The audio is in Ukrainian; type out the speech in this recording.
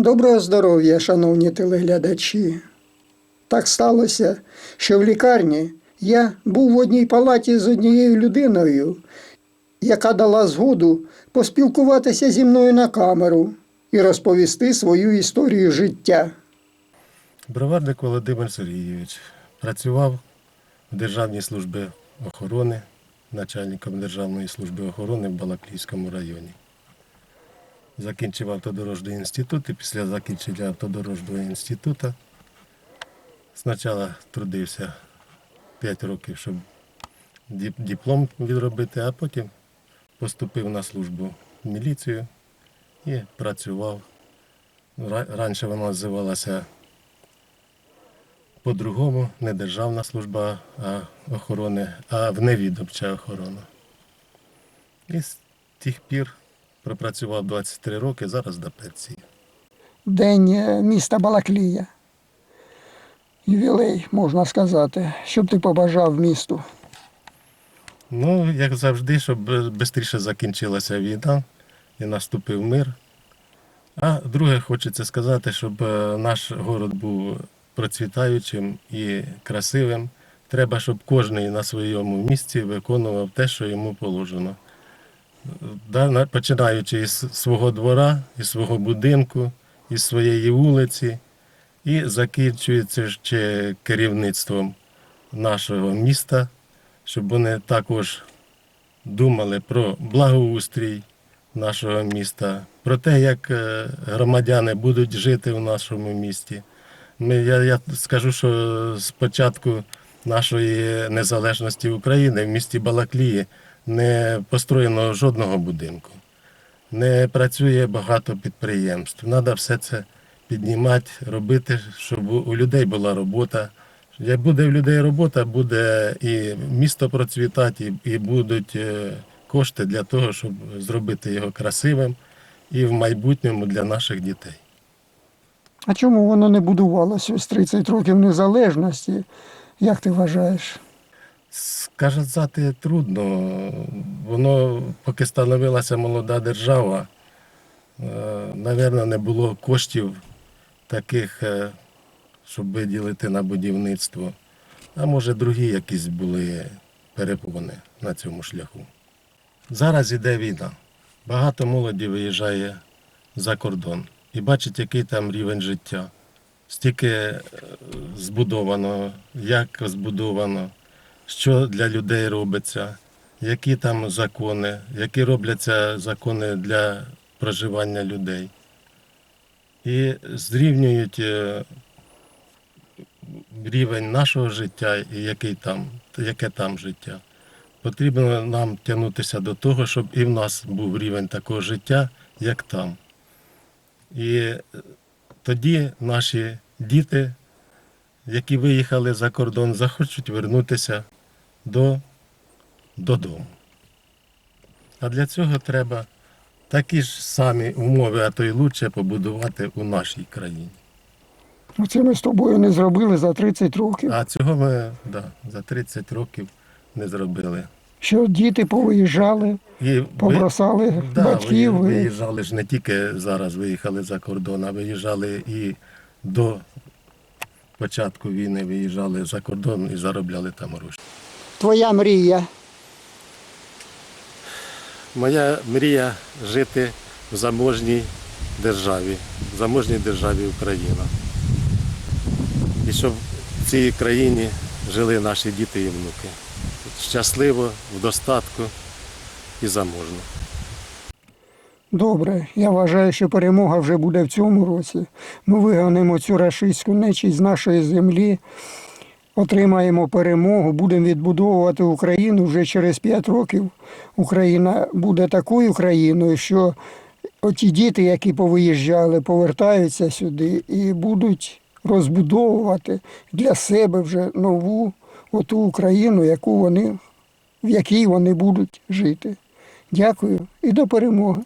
Доброго здоров'я, шановні телеглядачі. Так сталося, що в лікарні я був в одній палаті з однією людиною, яка дала згоду поспілкуватися зі мною на камеру і розповісти свою історію життя. Броварник Володимир Сергійович працював в Державній службі охорони, начальником Державної служби охорони в Балаклійському районі. Закінчив автодорожний інститут і після закінчення автодорожнього інституту спочатку трудився 5 років, щоб диплом відробити, а потім поступив на службу в міліцію і працював. Ра- Раніше вона називалася по-другому, не державна служба а охорони, а вневідомча охорона. І з тих пір пропрацював 23 роки, зараз до пенсії. День е, міста Балаклія. Ювілей, можна сказати. Що б ти побажав місту? Ну, як завжди, щоб швидше закінчилася війна і наступив мир. А друге, хочеться сказати, щоб е, наш город був процвітаючим і красивим. Треба, щоб кожен на своєму місці виконував те, що йому положено. Да, на- Починаючи із свого двора, із свого будинку, із своєї вулиці, і закінчується ще керівництвом нашого міста, щоб вони також думали про благоустрій нашого міста, про те, як е, громадяни будуть жити в нашому місті. Ми, я, я скажу, що з початку нашої незалежності України в місті Балаклії не построєно жодного будинку, не працює багато підприємств. Треба все це піднімати, робити, щоб у людей була робота. Як буде в людей робота, буде і місто процвітати, і, і будуть е, кошти для того, щоб зробити його красивим і в майбутньому для наших дітей. А чому воно не будувалося ось 30 років незалежності? Як ти вважаєш? Сказати трудно. Воно, поки становилася молода держава, е, напевно, не було коштів таких, е, щоб виділити на будівництво. А може, другі якісь були перепони на цьому шляху. Зараз іде війна. Багато молоді виїжджає за кордон і бачить, який там рівень життя. Стільки е, збудовано, як збудовано, що для людей робиться, які там закони, які робляться закони для проживання людей. І зрівнюють е, рівень нашого життя і який там, яке там життя. Потрібно нам тягнутися до того, щоб і в нас був рівень такого життя, як там. І е, тоді наші діти, які виїхали за кордон, захочуть вернутися до, додому. А для цього треба такі ж самі умови, а то й лучше побудувати у нашій країні. Оце ми з тобою не зробили за 30 років. А цього ми да, за 30 років не зробили. Що діти повиїжджали, І ви- побросали Да, батьків. ви- виїжджали ж не тільки зараз виїхали за кордон, а виїжджали і до початку війни виїжджали за кордон і заробляли там гроші. Твоя мрія. Моя мрія жити в заможній державі, в заможній державі Україна. І щоб в цій країні жили наші діти і внуки. Щасливо, в достатку і заможно. Добре, я вважаю, що перемога вже буде в цьому році. Ми вигонимо цю рашистську нечість з нашої землі, отримаємо перемогу, будемо відбудовувати Україну вже через 5 років. Україна буде такою країною, що оті діти, які повиїжджали, повертаються сюди і будуть розбудовувати для себе вже нову оту Україну, яку вони, в якій вони будуть жити. Дякую і до перемоги.